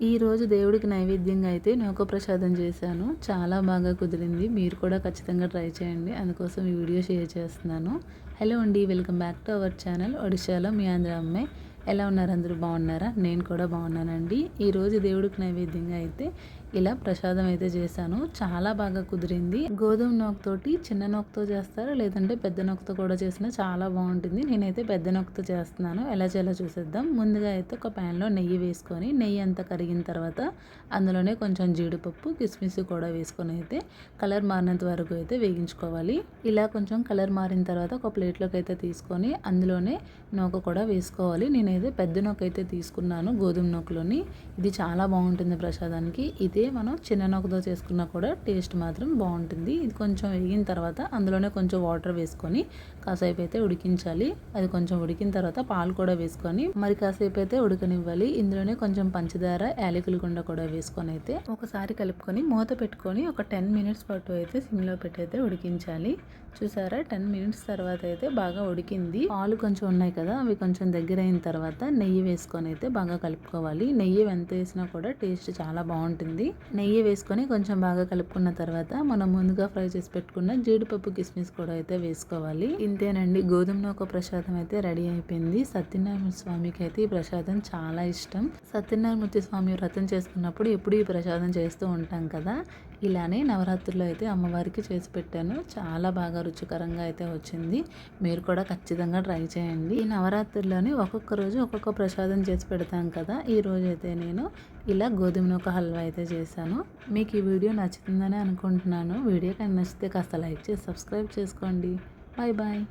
ఈరోజు దేవుడికి నైవేద్యంగా అయితే నూక ప్రసాదం చేశాను. చాలా బాగా కుదిరింది. మీరు కూడా ఖచ్చితంగా ట్రై చేయండి. అందుకోసం ఈ వీడియో షేర్ చేస్తున్నాను. హలో అండి. Welcome back to our channel. ఒడిశాలో మీ ఆంధ్ర అమ్మాయి ఎలా ఉన్నారు అందరూ? బాగున్నారా? నేను కూడా బాగున్నానండి. ఈరోజు దేవుడికి నైవేద్యంగా అయితే ఇలా ప్రసాదం అయితే చేశాను. చాలా బాగా కుదిరింది. గోధుమ నోకతోటి చిన్న నొక్కతో చేస్తారు? లేదంటే పెద్ద నొక్కతో కూడా చేసినా చాలా బాగుంటుంది. నేనైతే పెద్ద నొక్కతో చేస్తున్నాను. ఎలా చేయాలో చూసేద్దాం. ముందుగా అయితే ఒక ప్యాన్లో నెయ్యి వేసుకొని నెయ్యి అంతా కరిగిన తర్వాత అందులోనే కొంచెం జీడిపప్పు కిస్మిస్ కూడా వేసుకొని అయితే కలర్ మారినంత వరకు అయితే వేగించుకోవాలి. ఇలా కొంచెం కలర్ మారిన తర్వాత ఒక ప్లేట్లోకి అయితే తీసుకొని అందులోనే నూక కూడా వేసుకోవాలి. నేనైతే పెద్ద నొక్క అయితే తీసుకున్నాను గోధుమ నొక్కలోని ఇది చాలా బాగుంటుంది ప్రసాదానికి. ఇదే మనం చిన్న నొక్కతో చేసుకున్నా కూడా టేస్ట్ మాత్రం బాగుంటుంది. ఇది కొంచెం వేగిన తర్వాత అందులోనే కొంచెం వాటర్ వేసుకొని కాసేపు అయితే ఉడికించాలి. అది కొంచెం ఉడికిన తర్వాత పాలు కూడా వేసుకొని మరి కాసేపు అయితే ఉడకనివ్వాలి. ఇందులోనే కొంచెం పంచదార యాలకుల గుండ కూడా వేసుకొని అయితే ఒకసారి కలుపుకొని మూత పెట్టుకొని ఒక టెన్ మినిట్స్ పాటు అయితే సిమ్లో పెట్టి అయితే ఉడికించాలి. చూసారా? టెన్ మినిట్స్ తర్వాత అయితే బాగా ఉడికింది. పాలు కొంచెం ఉన్నాయి కదా అవి కొంచెం దగ్గర అయిన తర్వాత తర్వాత నెయ్యి వేసుకొని అయితే బాగా కలుపుకోవాలి. నెయ్యి ఎంత వేసినా కూడా టేస్ట్ చాలా బాగుంటుంది. నెయ్యి వేసుకొని కొంచెం బాగా కలుపుకున్న తర్వాత మనం ముందుగా ఫ్రై చేసి పెట్టుకున్న జీడిపప్పు కిస్మిస్ కూడా అయితే వేసుకోవాలి. ఇంతేనండి గోధుమ నూక ప్రసాదం అయితే రెడీ అయిపోయింది. సత్యనారాయణ స్వామికి అయితే ఈ ప్రసాదం చాలా ఇష్టం. సత్యనారాయణమూర్తి స్వామి వ్రతం చేసుకున్నప్పుడు ఎప్పుడు ఈ ప్రసాదం చేస్తూ ఉంటాం కదా. ఇలానే నవరాత్రుల్లో అయితే అమ్మవారికి చేసి పెట్టాను. చాలా బాగా రుచికరంగా అయితే వచ్చింది. మీరు కూడా ఖచ్చితంగా ట్రై చేయండి. ఈ నవరాత్రుల్లోనే ఒక్కొక్క రోజు రోజు ఒక్కొక్క ప్రసాదం చేసి పెడతాం కదా. ఈరోజు అయితే నేను ఇలా గోధుమ నూక హల్వా అయితే చేశాను. మీకు ఈ వీడియో నచ్చుతుందని అనుకుంటున్నాను. వీడియో కానీ నచ్చితే కాస్త లైక్ చేసి సబ్స్క్రైబ్ చేసుకోండి. Bye bye.